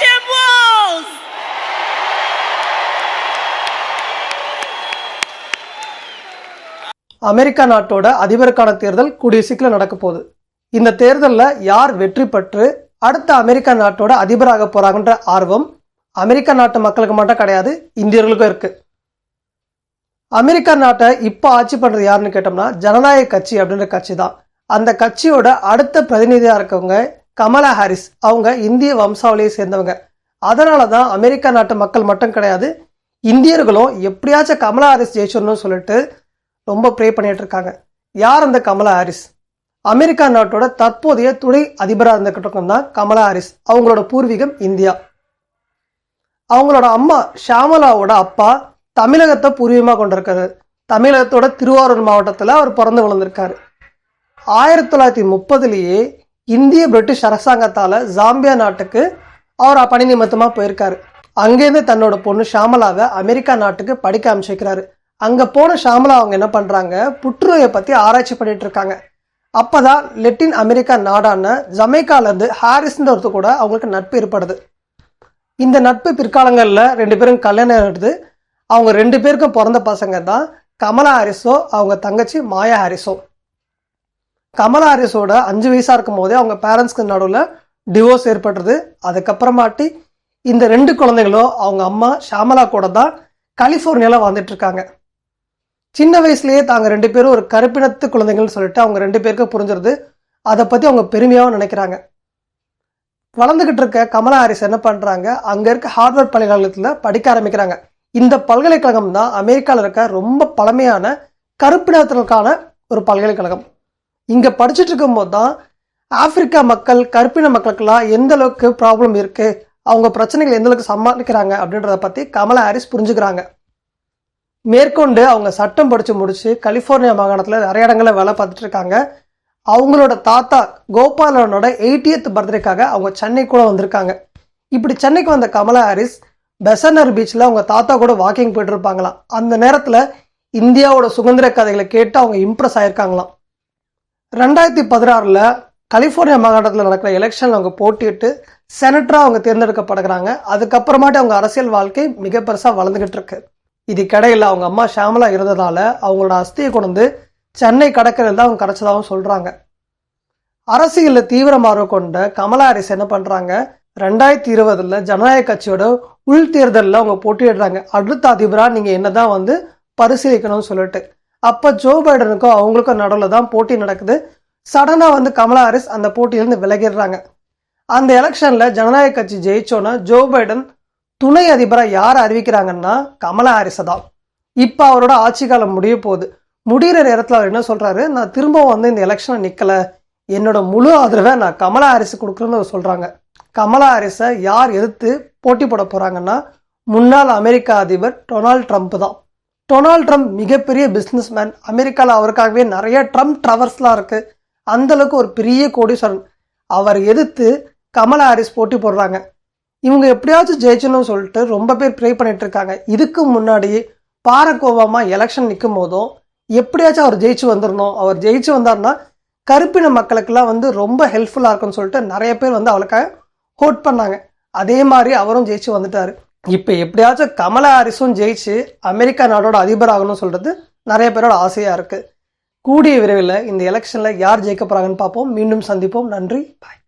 tables! America நாட்டோட அதிபருக்கான தேர்தல் கூடிய சீக்கிரம் நடக்க போகுது. இந்த தேர்தலில் யார் வெற்றி பெற்று அடுத்த அமெரிக்கா நாட்டோட அதிபராக போறாங்கன்ற ஆர்வம் அமெரிக்கா நாட்டு மக்களுக்கு மட்டும் கிடையாது இந்தியர்களுக்கும் இருக்கு. அமெரிக்கா நாட்டை இப்போ ஆட்சி பண்றது யாருன்னு கேட்டோம்னா ஜனநாயக கட்சி அப்படின்ற கட்சி தான் அந்த கட்சியோட அடுத்த பிரதிநிதியாக இருக்கவங்க கமலா ஹாரிஸ் அவங்க இந்திய வம்சாவளியை சேர்ந்தவங்க. அதனால தான் அமெரிக்கா நாட்டு மக்கள் மட்டும் கிடையாது இந்தியர்களும் எப்படியாச்சும் கமலா ஹாரிஸ் ஜெயிச்சிடணும்னு சொல்லிட்டு ரொம்ப ப்ரே பண்ணிட்டு இருக்காங்க. யார் அந்த கமலா ஹாரிஸ்? அமெரிக்கா நாட்டோட தற்போதைய துணை அதிபராக இருந்துகிட்டு தான் கமலா ஹாரிஸ். அவங்களோட பூர்வீகம் இந்தியா. அவங்களோட அம்மா ஷாமலாவோட அப்பா தமிழகத்தை பூர்வீகமாக கொண்டிருக்காரு. தமிழகத்தோட திருவாரூர் மாவட்டத்தில் அவர் பிறந்து வளர்ந்துருக்காரு. ஆயிரத்தி தொள்ளாயிரத்தி முப்பதுலேயே இந்திய பிரிட்டிஷ் அரசாங்கத்தால் ஜாம்பியா நாட்டுக்கு அவர் பணி நிமித்தமாக போயிருக்காரு. அங்கேருந்து தன்னோட பொண்ணு ஷாமலாவை அமெரிக்கா நாட்டுக்கு படிக்க அமைச்சிருக்கிறாரு அங்கே போன ஷாமலா அவங்க என்ன பண்ணுறாங்க புற்றுநோயை பற்றி ஆராய்ச்சி பண்ணிட்டு இருக்காங்க. அப்போ தான் லெட்டின் அமெரிக்கா நாடான ஜமைக்காலேருந்து ஹாரிஸ்ன்ற ஒருத்தர் கூட அவங்களுக்கு நட்பு ஏற்படுது. இந்த நட்பு பிற்காலங்களில் ரெண்டு பேரும் கல்யாணம் எடுத்து அவங்க ரெண்டு பேருக்கும் பிறந்த பசங்க தான் கமலா ஹாரிஸோ அவங்க தங்கச்சி மாயா ஹாரிஸோ. கமலா ஹாரிஸோட அஞ்சு வயசாக இருக்கும் போதே அவங்க பேரண்ட்ஸ்க்கு நடுவில் டிவோர்ஸ் ஏற்படுறது அதுக்கப்புறமாட்டி இந்த ரெண்டு குழந்தைகளும் அவங்க அம்மா ஷாமலா கூட தான் கலிஃபோர்னியாவில் வாழ்ந்துட்டு இருக்காங்க. சின்ன வயசுலேயே தாங்க ரெண்டு பேரும் ஒரு கருப்பினத்து குழந்தைங்கள்னு சொல்லிட்டு அவங்க ரெண்டு பேருக்கு புரிஞ்சிருது. அதை பற்றி அவங்க பெருமையாகவும் நினைக்கிறாங்க. வளர்ந்துக்கிட்டு இருக்க கமலா ஹாரிஸ் என்ன பண்ணுறாங்க அங்கே இருக்க ஹார்வர்ட் பல்கலைக்கழகத்தில் படிக்க ஆரம்பிக்கிறாங்க. இந்த பல்கலைக்கழகம் தான் அமெரிக்காவில் இருக்க ரொம்ப பழமையான கருப்பினத்திற்கான ஒரு பல்கலைக்கழகம். இங்கே படிச்சுட்டு இருக்கும்போது தான் ஆப்பிரிக்கா மக்கள் கருப்பின மக்களுக்கெல்லாம் எந்த அளவுக்கு ப்ராப்ளம் இருக்குது அவங்க பிரச்சனைகள் எந்த அளவுக்கு சமாளிக்கிறாங்க? அப்படின்றத பற்றி கமலா ஹாரிஸ் புரிஞ்சுக்கிறாங்க. மேற்கொண்டு அவங்க சட்டம் படித்து முடிச்சு கலிஃபோர்னியா மாகாணத்தில் நிறைய இடங்களில் வேலை பார்த்துட்டு இருக்காங்க. அவங்களோட தாத்தா கோபாலனோட எயிட்டியத் பர்த்டேக்காக அவங்க சென்னை கூட வந்திருக்காங்க. இப்படி சென்னைக்கு வந்த கமலா ஹாரிஸ் பெசனர் பீச்சில் அவங்க தாத்தா கூட வாக்கிங் போயிட்டு இருப்பாங்களாம். அந்த நேரத்தில் இந்தியாவோட சுதந்திர கதைகளை கேட்டு அவங்க இம்ப்ரெஸ் ஆயிருக்காங்களாம். ரெண்டாயிரத்தி பதினாறில் கலிஃபோர்னியா மாகாணத்தில் நடக்கிற எலெக்ஷனில் அவங்க போட்டியிட்டு செனட்டராக அவங்க தேர்ந்தெடுக்கப்படுகிறாங்க அதுக்கப்புறமாட்டி அவங்க அரசியல் வாழ்க்கை மிக பெருசாக வளர்ந்துகிட்டு இருக்கு. இதுக்கிடையில் அவங்க அம்மா ஷாமலா இருந்ததால அவங்களோட அஸ்தியை கொண்டு வந்து சென்னை கடற்கரையில் தான் அவங்க கிடச்சதாகவும் சொல்கிறாங்க அரசியலில் தீவிரமாக கொண்ட கமலா ஹாரிஸ் என்ன பண்ணுறாங்க ரெண்டாயிரத்தி இருபதில் ஜனநாயக கட்சியோட உள் தேர்தலில் அவங்க போட்டியிடுறாங்க. அடுத்த அதிபராக நீங்கள் என்ன தான் வந்து பரிசீலிக்கணும்னு சொல்லிட்டு. அப்போ ஜோ பைடனுக்கும் அவங்களுக்கும் நடுவில் தான் போட்டி நடக்குது. சடனாக வந்து கமலா ஹாரிஸ் அந்த போட்டியிலேருந்து விலகிடுறாங்க. அந்த எலெக்ஷனில் ஜனநாயக கட்சி ஜெயிச்சோன்னா ஜோ பைடன் துணை அதிபராக யார் அறிவிக்கிறாங்கன்னா கமலா ஹாரிஸை தான். இப்போ அவரோட ஆட்சி காலம் முடிய போகுது. முடிகிற நேரத்தில் அவர் என்ன சொல்கிறாரு நான் திரும்பவும் வந்து இந்த எலெக்ஷனை நிற்கலை என்னோட முழு ஆதரவை நான் கமலா ஹாரிஸ் கொடுக்குறேன்னு அவர் சொல்கிறாங்க கமலா ஹாரிஸை யார் எதிர்த்து போட்டி போட போகிறாங்கன்னா முன்னாள் அமெரிக்க அதிபர் டொனால்ட் ட்ரம்ப் தான். டொனால்ட் ட்ரம்ப் மிகப்பெரிய பிஸ்னஸ் மேன் அமெரிக்காவில் அவருக்காகவே நிறைய ட்ரம்ப் ட்ரவர்ஸ்லாம் இருக்குது அந்தளவுக்கு ஒரு பெரிய கோடீஸ்வரன். அவர் எதிர்த்து கமலா ஹாரிஸ் போட்டி போடுறாங்க. இவங்க எப்படியாச்சும் ஜெயிச்சணும்னு சொல்லிட்டு ரொம்ப பேர் ப்ரே பண்ணிட்டு இருக்காங்க. இதுக்கு முன்னாடி பாரக் ஒபாமா எலெக்ஷன் நிற்கும் போதும் எப்படியாச்சும் அவர் ஜெயிச்சு வந்துடணும். அவர் ஜெயிச்சு வந்தார்னா கருப்பின மக்களுக்கெல்லாம் வந்து ரொம்ப ஹெல்ப்ஃபுல்லாக இருக்கும்னு சொல்லிட்டு நிறைய பேர் வந்து அவளுக்காக ஹோட் பண்ணாங்க. அதே மாதிரி அவரும் ஜெயிச்சு வந்துட்டார். இப்போ எப்படியாச்சும் கமலா ஹாரிஸும் ஜெயிச்சு அமெரிக்கா நாடோட அதிபர் ஆகணும்னு சொல்கிறது நிறைய பேரோட ஆசையாக இருக்குது கூடிய விரைவில் இந்த எலெக்ஷனில் யார் ஜெயிக்க போகிறாங்கன்னு பார்ப்போம். மீண்டும் சந்திப்போம். நன்றி. பாய்